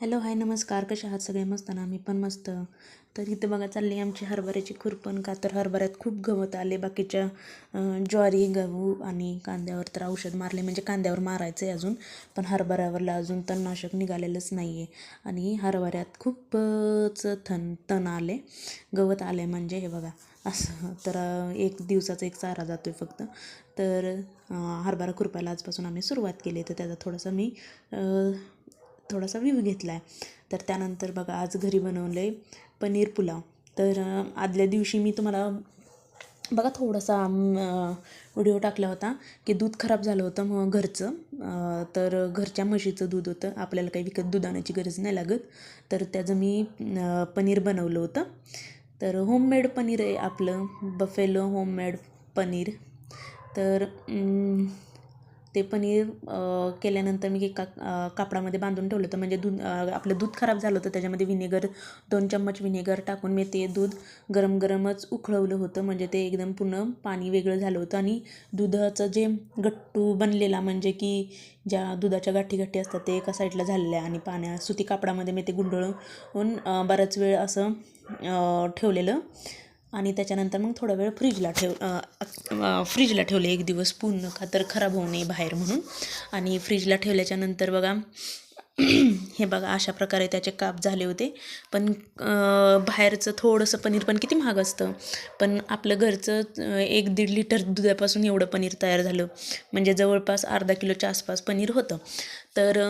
Hello hi नमस्कार. कशा आहात? सगळे मस्त ना? मी पण मस्त. तर इथं बघा चालली आमची हरभऱ्याची खुरपण का? तर हरभऱ्यात खूप गवत आले. बाकीच्या ज्वारी गहू आणि कांद्यावर तर औषध मारले. म्हणजे कांद्यावर मारायचं आहे अजून पण हरभऱ्यावरला अजून तणनाशक निघालेलंच नाही आहे आणि हरभऱ्यात खूपच थन तण आले. गवत आले म्हणजे हे बघा असं. तर एक दिवसाचा एक चारा जातो आहे फक्त. तर हरभरा खुरपायला आजपासून आम्ही सुरुवात केली. तर त्याचा थोडासा मी थोडासा व्ह्यू घेतला आहे तर त्यानंतर बघा आज घरी बनवलं आहे पनीर पुलाव. तर आदल्या दिवशी मी तुम्हाला बघा थोडासा व्हिडिओ टाकला होता की दूध खराब झालं होतं मग घरचं. तर घरच्या म्हशीचं दूध होतं. आपल्याला काही विकत दूध आणायची गरज नाही लागत. तर त्याचं मी पनीर बनवलं होतं. तर होममेड पनीर आहे आपलं. Buffalo homemade paneer. तर ते पनीर केल्यानंतर मी एका कापडामध्ये बांधून ठेवलं होतं. म्हणजे दूध आपलं दूध खराब झालं होतं. त्याच्यामध्ये विनेगर दोन चम्मच विनेगर टाकून मी ते दूध गरम गरमच उकळवलं होतं. म्हणजे ते एकदम पूर्ण पाणी वेगळं झालं होतं. आणि दुधाचं जे गट्टू बनलेला म्हणजे की ज्या दुधाच्या गाठी गाठी असतात ते एका साईडला झालेल्या आणि पाण्या सुती कापडामध्ये मी ते गुंडळून बराच वेळ असं ठेवलेलं. आणि त्याच्यानंतर मग थोडा वेळ फ्रीजला ठेव फ्रीजला ठेवले एक दिवस पूर्ण का तर खराब होऊ नये बाहेर म्हणून. आणि फ्रीजला ठेवल्याच्यानंतर बघा हे बघा अशा प्रकारे त्याचे काप झाले होते. पण बाहेरचं थोडंसं पनीर पण किती महाग असतं. पण आपलं घरचं एक दीड लिटर दुधापासून एवढं पनीर तयार झालं. म्हणजे जवळपास अर्धा किलोच्या आसपास पनीर होतं. तर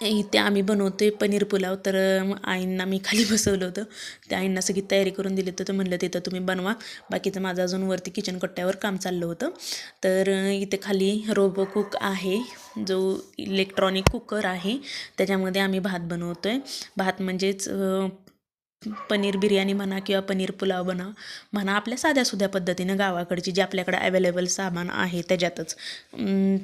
इथे आम्ही बनवतोय पनीर पुलाव. तर आईंना मी खाली बसवलं होतं. त्या आईंना सगळी तयारी करून दिली तर म्हणलं तिथं तुम्ही बनवा. बाकीचं माझं अजून वरती किचन कट्ट्यावर काम चाललं होतं. तर इथे खाली रोबो कुक आहे. जो इलेक्ट्रॉनिक कुकर आहे. त्याच्यामध्ये आम्ही भात बनवतो आहे भात म्हणजेच पनीर बिर्याणी म्हणा किंवा पनीर पुलाव बना म्हणा आपल्या साध्यासुध्या पद्धतीनं गावाकडची जी आपल्याकडं अवेलेबल सामान आहे त्याच्यातच.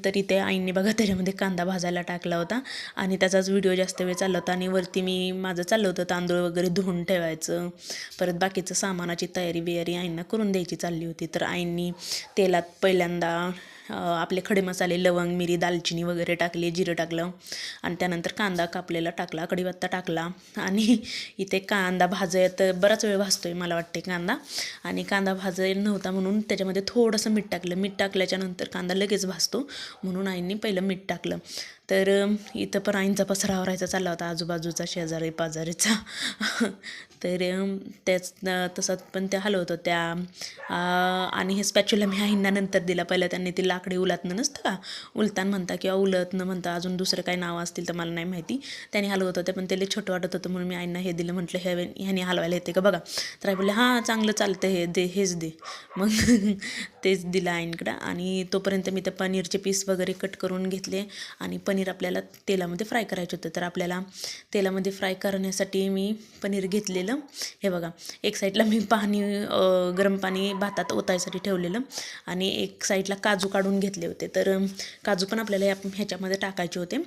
तरी ते आईने आईंनी बघा त्याच्यामध्ये कांदा भाजायला टाकला होता आणि त्याचाच व्हिडिओ जास्त वेळ चालला होता आणि वरती मी माझं चाललं होतं तांदूळ वगैरे धुवून ठेवायचं. परत बाकीचं सामानाची तयारी बियारी आईंना करून द्यायची चालली होती. तर आईंनी तेलात पहिल्यांदा आपले खडे मसाले लवंग मिरी दालचिनी वगैरे टाकली जिरं टाकलं. आणि त्यानंतर कांदा कापलेला टाकला कढीपत्ता टाकला. आणि इथे कांदा भाजत बराच वेळ भाजतोय मला वाटते कांदा. आणि कांदा भाजायला नव्हता म्हणून त्याच्यामध्ये थोडंसं मीठ टाकलं. मीठ टाकल्याच्यानंतर कांदा लगेच भाजतो. म्हणून आईंनी पहिलं मीठ टाकलं. तर इथं पण आईंचा पसरा आवरायचा चालला होता. आजूबाजूचा शेजारी पाजारीचा. तर त्याच तसंच पण त्या हलवत होत्या. आणि हे स्पॅच्युला मी आईंना नंतर दिला. पहिलं त्यांनी ती लाकडी उलातनं नसतं का? उलतान म्हणता किंवा उलतनं म्हणता. अजून दुसरं काही नाव असतील तर मला नाही माहिती. त्यांनी हलवत होते पण त्याला छोटं वाटत होतं म्हणून मी आईंना हे दिलं. म्हटलं हे ह्याने हलवायला येते का? बघा. तर आई बोलले हां चांगलं चालतं हे दे हेच दे. मग तेच दिलं आईंकडं. आणि तोपर्यंत मी त्या पनीरचे पीस वगैरे कट करून घेतले. आणि पनीर पनीर आपल्याला तेलामध्ये फ्राय करायचं होतं. तर आपल्याला तेलामध्ये फ्राय करण्यासाठी मी पनीर घेतलेलं. हे बघा एक साईडला मी पाणी गरम पाणी भातात ओतायसाठी ठेवलेलं आणि एक साईडला काजू काढून घेतले होते. तर काजू पण आपल्याला या ह्याच्यामध्ये टाकायचे होते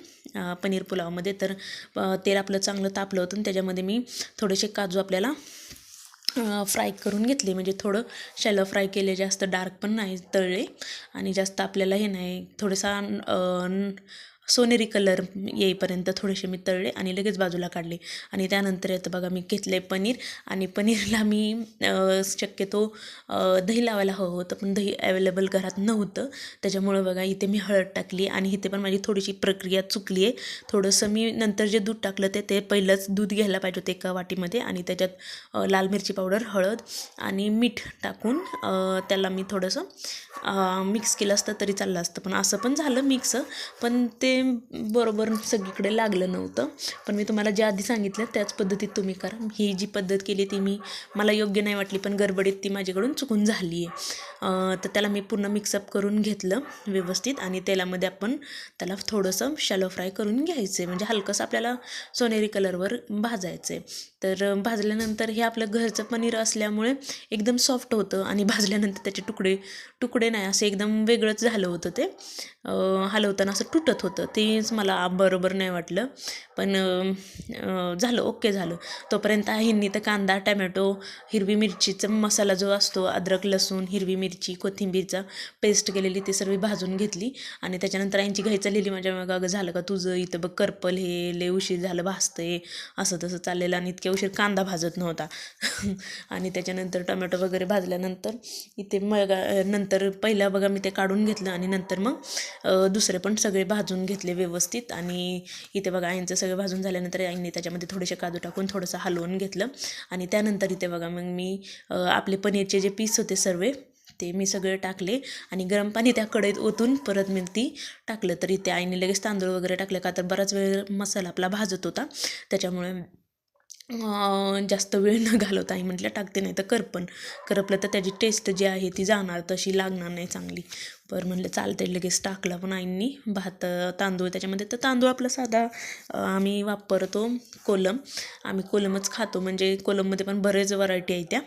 पनीर पुलावमध्ये. तर तेल आपलं चांगलं तापलं होतं आणि त्याच्यामध्ये मी थोडेसे काजू आपल्याला फ्राय करून घेतले. म्हणजे थोडं शॅलो फ्राय केले जास्त डार्क पण नाही तळले. आणि जास्त आपल्याला हे नाही थोडासा सोनेरी कलर येईपर्यंत थोडेसे मी तळले आणि लगेच बाजूला काढले. आणि त्यानंतर येतं बघा मी घेतले पनीर आणि पनीरला मी शक्यतो दही लावायला हवं होतं पण दही अवेलेबल घरात नव्हतं. त्याच्यामुळं बघा इथे मी हळद टाकली आणि इथे पण माझी थोडीशी प्रक्रिया चुकली आहे थोडंसं मी नंतर जे दूध टाकलं ते ते पहिलंच दूध घ्यायला पाहिजे होतं एका वाटीमध्ये आणि त्याच्यात लाल मिरची पावडर हळद आणि मीठ टाकून त्याला मी थोडंसं मिक्स केलं असतं तरी चाललं असतं. पण असं पण झालं मिक्स पण ते बरोबर सगळीकडे लागलं नव्हतं. पण मी तुम्हाला जे आधी सांगितलं त्याच पद्धतीत तुम्ही करा. ही जी पद्धत केली ती मी मला योग्य नाही वाटली पण गडबडीत ती माझ्याकडून चुकून झाली आहे तर त्याला मी पूर्ण मिक्सअप करून घेतलं व्यवस्थित आणि तेलामध्ये आपण त्याला थोडंसं शॅलो फ्राय करून घ्यायचं आहे म्हणजे हलकंसं आपल्याला सोनेरी कलरवर भाजायचं आहे तर भाजल्यानंतर हे आपलं घरचं पनीर असल्यामुळे एकदम सॉफ्ट होतं आणि भाजल्यानंतर त्याचे तुकडे तुकडे नाही असं एकदम वेगळंच झालं होतं ते. हलवताना असं तुटत होतं. होतं. तेच मला बरोबर नाही वाटलं. पण झालं ओके झालं. तोपर्यंत ह्यांनी तर कांदा टमॅटो हिरवी मिरचीचा मसाला जो असतो अद्रक लसूण हिरवी मिरची कोथिंबीरचा पेस्ट केलेली ती सर्व भाजून घेतली. आणि त्याच्यानंतर यांची घाई चाललेली माझ्या मग अगं झालं का तुझं? इथं बघ करपल हे लय उशीर झालं भाजतंय. असं तसं चाललेलं आणि इतक्या उशीर कांदा भाजत नव्हता. आणि त्याच्यानंतर टोमॅटो वगैरे भाजल्यानंतर इथे मग नंतर पहिला बघा मी ते काढून घेतलं आणि नंतर मग दुसरे पण सगळे भाजून घेतले व्यवस्थित आणि इथे बघा आईंचं सगळं भाजून झाल्यानंतर आईने त्याच्यामध्ये थोडेसे काजू टाकून थोडंसं हलवून घेतलं. आणि त्यानंतर इथे बघा मग मी आपले पनीरचे जे पीस होते सर्व ते मी सगळे टाकले. आणि गरम पाणी त्या कढईत ओतून परत मी ती टाकलं. तर इथे आईने लगेच तांदूळ वगैरे टाकले का तर बराच वेळ मसाला आपला भाजत होता. त्याच्यामुळे जास्त वेळ न घालवता आई म्हटलं टाकते नाही तर करपण करपलं तर त्याची टेस्ट जी आहे ती जाणार तशी लागणार नाही चांगली. बरं म्हणलं चालते लगेच टाकला पण आईंनी भात तांदूळ. त्याच्यामध्ये तर तांदूळ आपला साधा आम्ही वापरतो कोलम. आम्ही कोलमच खातो. म्हणजे कोलममध्ये पण बरेच व्हरायटी आहे त्या.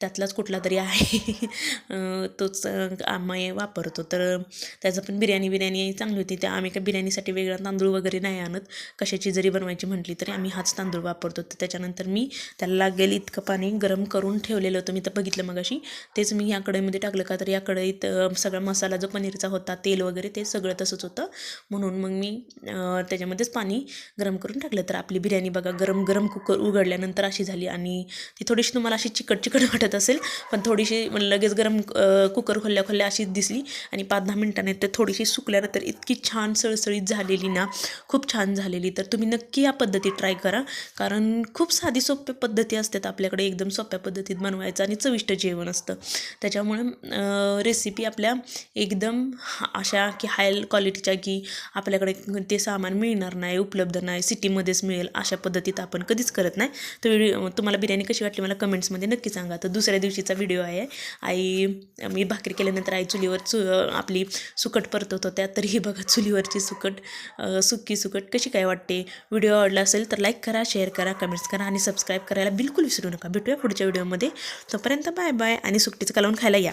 त्यातलाच कुठला तरी आहे. तोच आम्ही वापरतो. तर त्याचं पण बिर्याणी बिर्याणी चांगली होती. त्या आम्ही काय बिर्याणीसाठी वेगळा तांदूळ वगैरे नाही आणत. कशाची जरी बनवायची म्हटली तरी आम्ही हाच तांदूळ वापरतो. तर त्याच्यानंतर मी त्याला लागेल इतकं पाणी गरम करून ठेवलेलं होतं. मी तर बघितलं मगाशी. तेच मी या कढईमध्ये टाकलं का तर या कढईत सगळा मसाला जो पनीरचा होता तेल वगैरे ते सगळं तसंच होतं. म्हणून मग मी त्याच्यामध्येच पाणी गरम करून टाकलं. तर आपली बिर्याणी बघा गरम गरम कुकर उघडल्यानंतर अशी झाली. आणि ती थोडीशी तुम्हाला अशी चिकट चिकट वाटत असेल पण थोडीशी लगेच गरम कुकर खोलल्या खोलल्या अशीच दिसली. आणि पाच दहा मिनिटांनी तर थोडीशी सुकल्यानंतर इतकी छान सळसळीत झालेली ना खूप छान झालेली. तर तुम्ही नक्की या पद्धती ट्राय करा. कारण खूप साधी सोप्या पद्धती असतात आपल्याकडे. एकदम सोप्या पद्धतीत बनवायचं आणि चविष्ट जेवण असतं. त्याच्यामुळे रेसिपी आपल्या एकदम हा- अशा की हाय क्वालिटीच्या की आपल्याकडे ते सामान मिळणार नाही उपलब्ध नाही सिटीमध्येच मिळेल अशा पद्धतीत आपण कधीच करत नाही. तर तुम्हाला बिर्याणी कशी वाटली मला कमेंट्समध्ये नक्की सांगा. तर दुसऱ्या दिवशीचा व्हिडिओ आहे. आई मी भाकरी केल्यानंतर आई चुलीवर चु आपली सुकट परतवत होत्या. तरीही बघा चुलीवरची सुकट सुकी सुकट कशी काय वाटते. व्हिडिओ आवडला असेल तर लाईक करा शेअर करा कमेंट्स करा आणि सबस्क्राईब करायला बिलकुल विसरू नका. भेटूया पुढच्या व्हिडिओमध्ये तोपर्यंत बाय बाय आणि सुकटीचं कालवून खायला या.